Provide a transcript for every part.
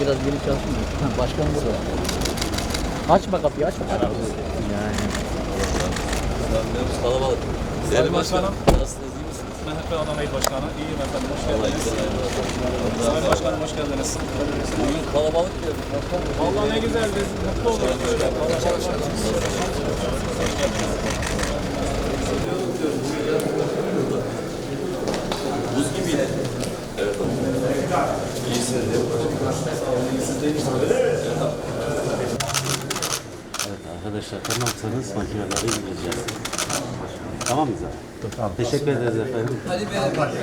Biraz geri mı? Ha, Başkan burada. Açma kapıyı açma. Yani. Misafirlerimiz kalabalık. Sayın Başkanım. Nasılsınız, iyi misiniz? MHP Adana İl Başkanı. İyiyim efendim. Hoş Allah geldiniz. güzel ayırmasın. Sayın Başkanım hoş geldiniz. Bugün kalabalık gördük. Vallahi ne güzel biz mutlu oluyoruz böyle gibiydi. Evet. İyisiniz değil mi? Evet arkadaşlar tamamsanız makineleri indireceğiz. Tamam mıyız abi? Tamam. Teşekkür ederiz efendim. Hadi be, Antalya.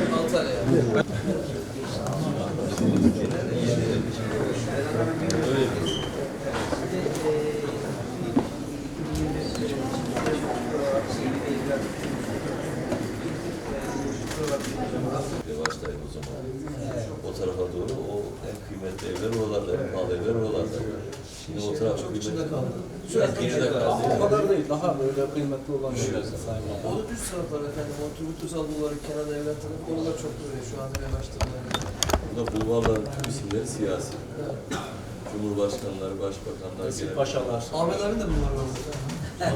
Başlayın o zaman. O tarafa doğru o en kıymetli evler oralarda, en pahalı evler oralarda. Şimdi o taraf çok içinde kaldı. O kadar değil, daha böyle kıymetli olan şeyler sayın O da düz taraflar efendim. O Turgut Özal kenar evler tarafı. Oralar çok böyle şu an yavaştırılıyor. Burada bulvarların tüm isimleri siyasi. Cumhurbaşkanları, başbakanlar, genel Paşalar. Ahmet abi de bunlar var.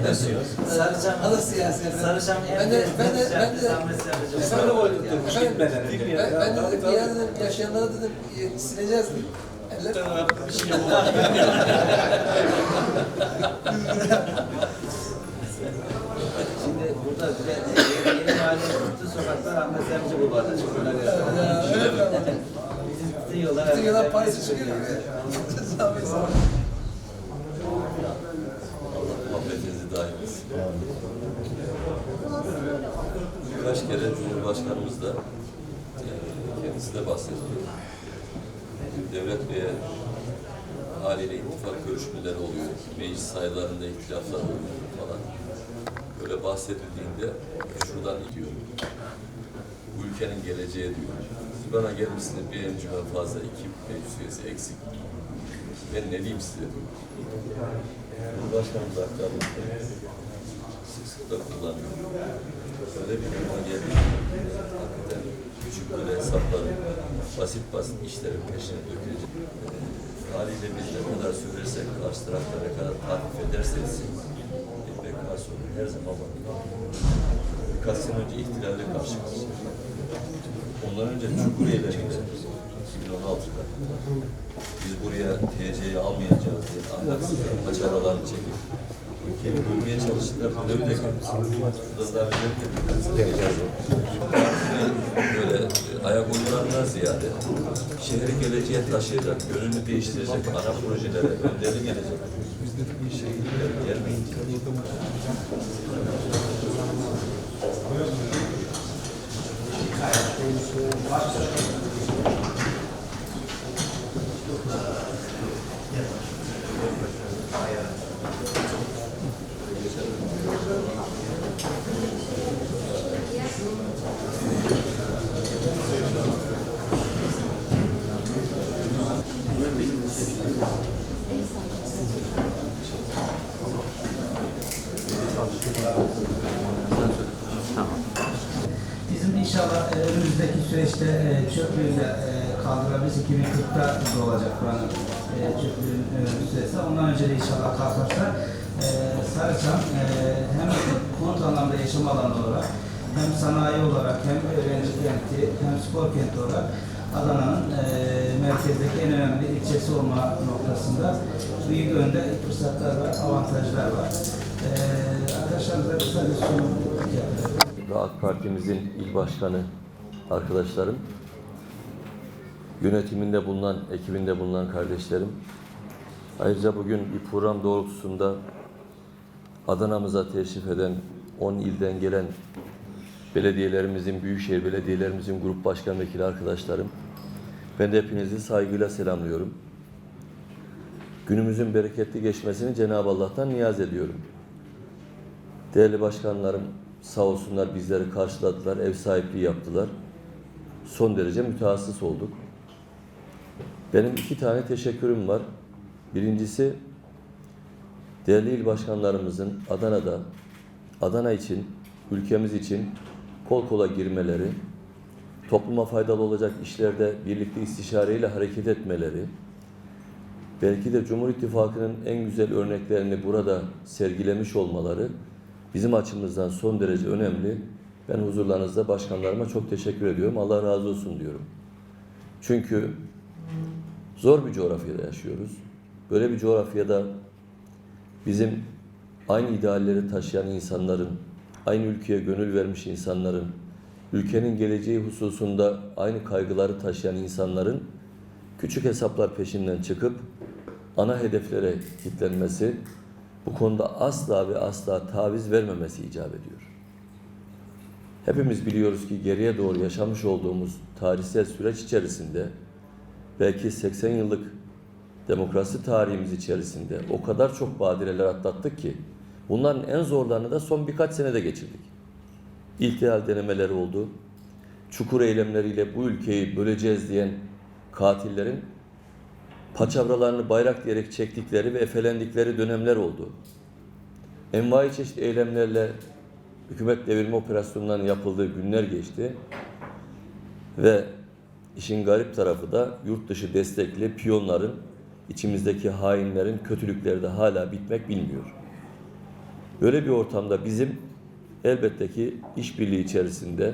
Ne siyasi? Sarıcam, O da siyasi efendim. Sarıcam Ben de, ben de, ben de, de oynatırmış gitmeden ben, önce. ben de dedim ki ya dedim yaşayanlara dedim e, sileceğiz dedim. Eller Şimdi burada bir de yeni, yeni mahallenin bütün sokaklar Ahmet Semci Bulvarı'da çıkıyorlar. Bizim bütün yollar bütün Paris'e çıkıyor. muhabbetinizi daim etsin. Birkaç kere Cumhurbaşkanımız da e, kendisi de bahsetti. Devlet Bey'e haliyle ittifak görüşmeleri oluyor. Meclis sayılarında ihtilaflar oluyor falan. Böyle bahsedildiğinde şuradan gidiyor. Bu ülkenin geleceği diyor. Siz bana gelmişsiniz bir encümen fazla, iki meclis üyesi eksik. Ben ne diyeyim size diyor. Cumhurbaşkanımız aktardı. Sık sık da kullanıyor. Öyle bir duruma geldi. Hakikaten küçük böyle hesapları, basit basit işlerin peşine dökülecek. Ee, haliyle biz ne kadar söylersek, karşı tarafta ne kadar takip ederseniz, BK sorunu her zaman var. Birkaç sene önce ihtilalle karşı karşıya. Ondan önce geçtik. 2016'da. Biz buraya TC'yi almayacağız diye ahlaksız paçavralarını çekip ülkeyi bölmeye çalıştılar. Böyle bir de Burada da böyle e, ayak oyunlarından ziyade şehri geleceğe taşıyacak, yönünü değiştirecek ana projelere önderli gelecek inşallah e, önümüzdeki süreçte e, çöplüğüyle e, kaldırabiliriz. 2040'ta da olacak buranın çöplüğün süresi. Ondan önce de inşallah kalkarsa Sarıçam hem konut anlamda yaşam alanı olarak hem sanayi olarak hem öğrenci kenti hem spor kenti olarak Adana'nın e, merkezdeki en önemli ilçesi olma noktasında büyük önde fırsatlar var, avantajlar var. E, arkadaşlarımıza kısa bir sunum yapıyoruz. Ve AK Parti'mizin il başkanı arkadaşlarım, yönetiminde bulunan, ekibinde bulunan kardeşlerim, ayrıca bugün bir program doğrultusunda Adana'mıza teşrif eden 10 ilden gelen belediyelerimizin, büyükşehir belediyelerimizin grup başkan vekili arkadaşlarım, ben de hepinizi saygıyla selamlıyorum. Günümüzün bereketli geçmesini Cenab-ı Allah'tan niyaz ediyorum. Değerli başkanlarım sağ olsunlar bizleri karşıladılar, ev sahipliği yaptılar. Son derece mütehassıs olduk. Benim iki tane teşekkürüm var. Birincisi değerli il başkanlarımızın Adana'da, Adana için, ülkemiz için kol kola girmeleri, topluma faydalı olacak işlerde birlikte istişareyle hareket etmeleri, belki de Cumhur İttifakı'nın en güzel örneklerini burada sergilemiş olmaları bizim açımızdan son derece önemli. Ben huzurlarınızda başkanlarıma çok teşekkür ediyorum. Allah razı olsun diyorum. Çünkü zor bir coğrafyada yaşıyoruz. Böyle bir coğrafyada bizim aynı idealleri taşıyan insanların, aynı ülkeye gönül vermiş insanların, ülkenin geleceği hususunda aynı kaygıları taşıyan insanların küçük hesaplar peşinden çıkıp ana hedeflere kilitlenmesi, bu konuda asla ve asla taviz vermemesi icap ediyor. Hepimiz biliyoruz ki geriye doğru yaşamış olduğumuz tarihsel süreç içerisinde belki 80 yıllık demokrasi tarihimiz içerisinde o kadar çok badireler atlattık ki bunların en zorlarını da son birkaç senede geçirdik. İltihal denemeleri oldu. Çukur eylemleriyle bu ülkeyi böleceğiz diyen katillerin paçavralarını bayrak diyerek çektikleri ve efelendikleri dönemler oldu. Envai çeşit eylemlerle hükümet devirme operasyonlarının yapıldığı günler geçti. Ve işin garip tarafı da yurt dışı destekli piyonların, içimizdeki hainlerin kötülükleri de hala bitmek bilmiyor. Böyle bir ortamda bizim elbette ki işbirliği içerisinde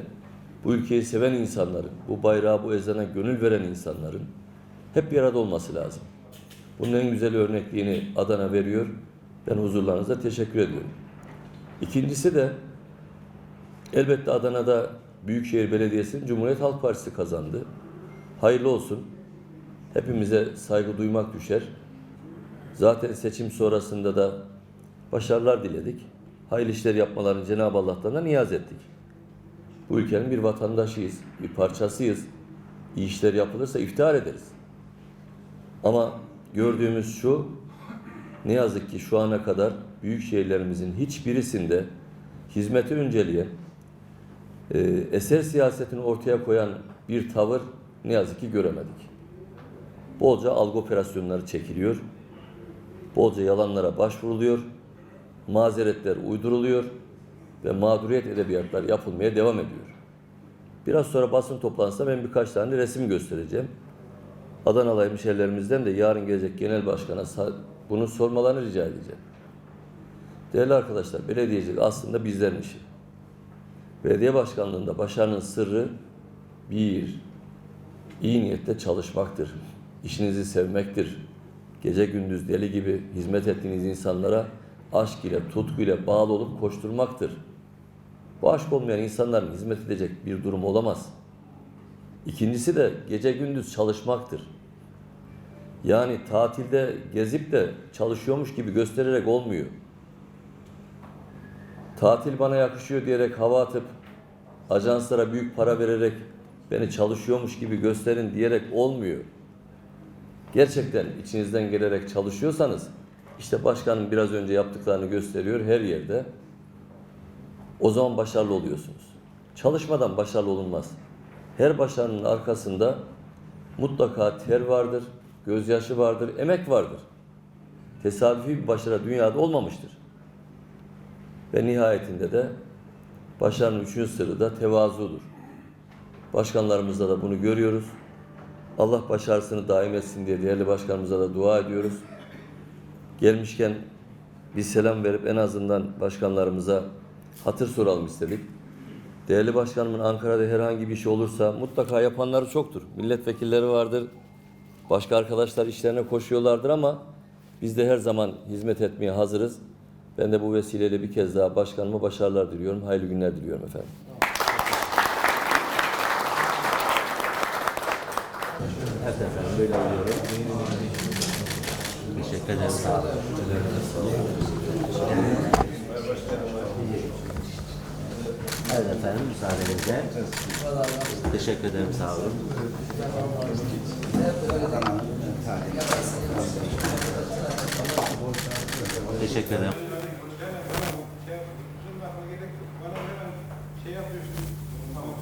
bu ülkeyi seven insanların, bu bayrağı, bu ezana gönül veren insanların hep bir arada olması lazım. Bunun en güzel örnekliğini Adana veriyor. Ben huzurlarınızda teşekkür ediyorum. İkincisi de elbette Adana'da Büyükşehir Belediyesi'nin Cumhuriyet Halk Partisi kazandı. Hayırlı olsun. Hepimize saygı duymak düşer. Zaten seçim sonrasında da başarılar diledik. Hayırlı işler yapmalarını Cenab-ı Allah'tan da niyaz ettik. Bu ülkenin bir vatandaşıyız, bir parçasıyız. İyi işler yapılırsa iftihar ederiz. Ama gördüğümüz şu, ne yazık ki şu ana kadar büyük şehirlerimizin hiçbirisinde hizmeti önceleyen, e, eser siyasetini ortaya koyan bir tavır ne yazık ki göremedik. Bolca algı operasyonları çekiliyor, bolca yalanlara başvuruluyor, mazeretler uyduruluyor ve mağduriyet edebiyatlar yapılmaya devam ediyor. Biraz sonra basın toplantısında ben birkaç tane resim göstereceğim. Adanalı hemşehrilerimizden de yarın gelecek genel başkana bunu sormalarını rica edeceğim. Değerli arkadaşlar, belediyecilik aslında bizlerin işi. Belediye başkanlığında başarının sırrı bir, iyi niyetle çalışmaktır. İşinizi sevmektir. Gece gündüz deli gibi hizmet ettiğiniz insanlara aşk ile, tutku ile bağlı olup koşturmaktır. Bu aşk olmayan insanların hizmet edecek bir durum olamaz. İkincisi de gece gündüz çalışmaktır. Yani tatilde gezip de çalışıyormuş gibi göstererek olmuyor. Tatil bana yakışıyor diyerek hava atıp ajanslara büyük para vererek beni çalışıyormuş gibi gösterin diyerek olmuyor. Gerçekten içinizden gelerek çalışıyorsanız işte başkanın biraz önce yaptıklarını gösteriyor her yerde. O zaman başarılı oluyorsunuz. Çalışmadan başarılı olunmaz. Her başarının arkasında mutlaka ter vardır, gözyaşı vardır, emek vardır. Tesadüfi bir başarı dünyada olmamıştır. Ve nihayetinde de başarının üçüncü sırrı da tevazudur. Başkanlarımızda da bunu görüyoruz. Allah başarısını daim etsin diye değerli başkanımıza da dua ediyoruz. Gelmişken bir selam verip en azından başkanlarımıza hatır soralım istedik. Değerli başkanımın Ankara'da herhangi bir şey olursa mutlaka yapanları çoktur. Milletvekilleri vardır. Başka arkadaşlar işlerine koşuyorlardır ama biz de her zaman hizmet etmeye hazırız. Ben de bu vesileyle bir kez daha başkanıma başarılar diliyorum. Hayırlı günler diliyorum efendim. Evet efendim böyle alıyorum. Teşekkür ederim. Evet efendim müsaadenizle. Teşekkür ederim sağ olun. Teşekkür ederim. şey yapıyorsun. Tamam,